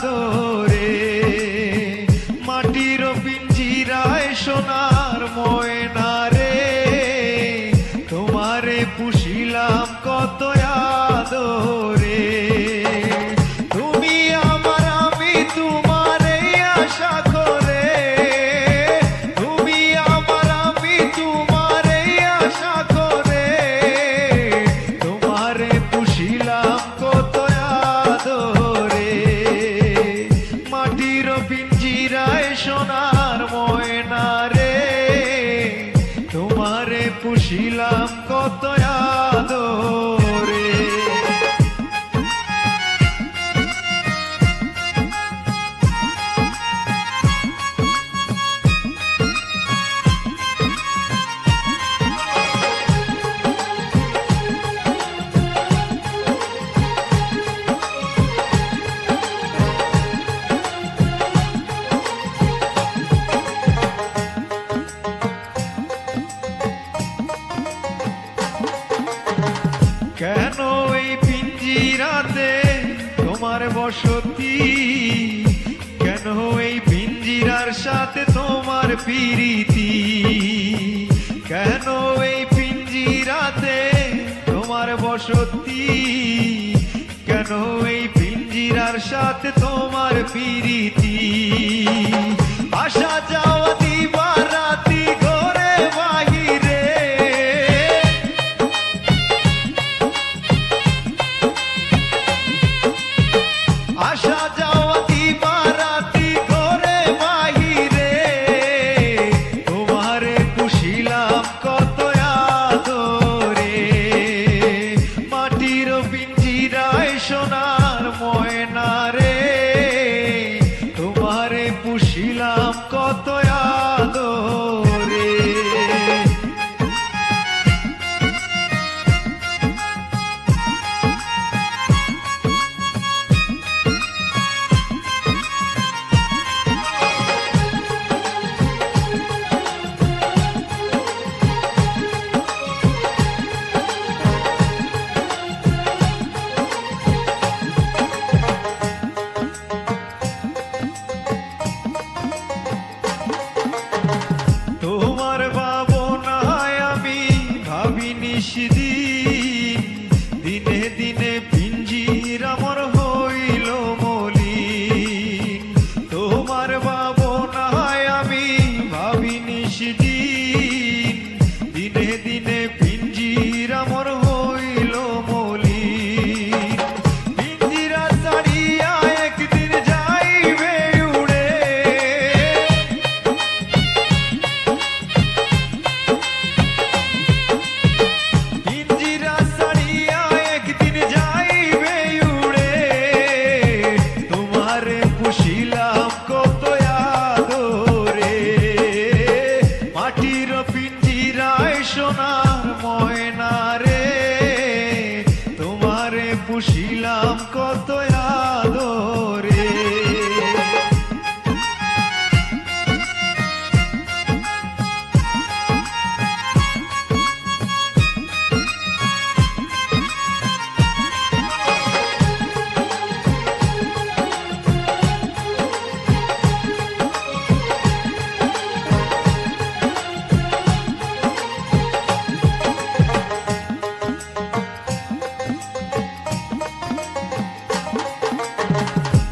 so সাথে তোমার পিরিতি। কেন এই পিঞ্জি রাতে তোমার বসতি? কেন এই পিঞ্জিরার সাথে তোমার পিরিতি? Hatta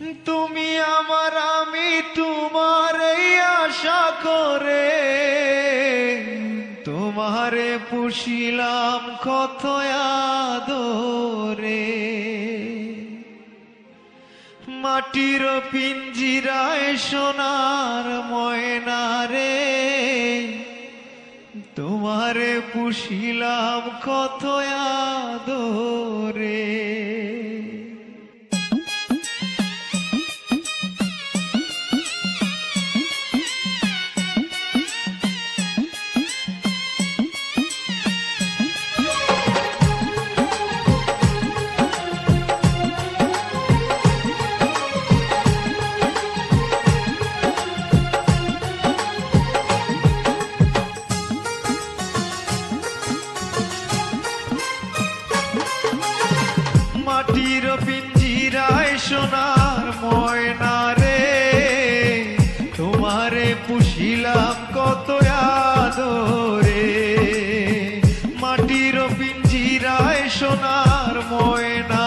তুমি আমার, আমি তোমার আশা করে। তোমারে পুষিলাম কত আদরে। মাটির পিঞ্জিরায় সোনার ময়না রে। তোমারে পুষিলাম কত আদরে। ময়না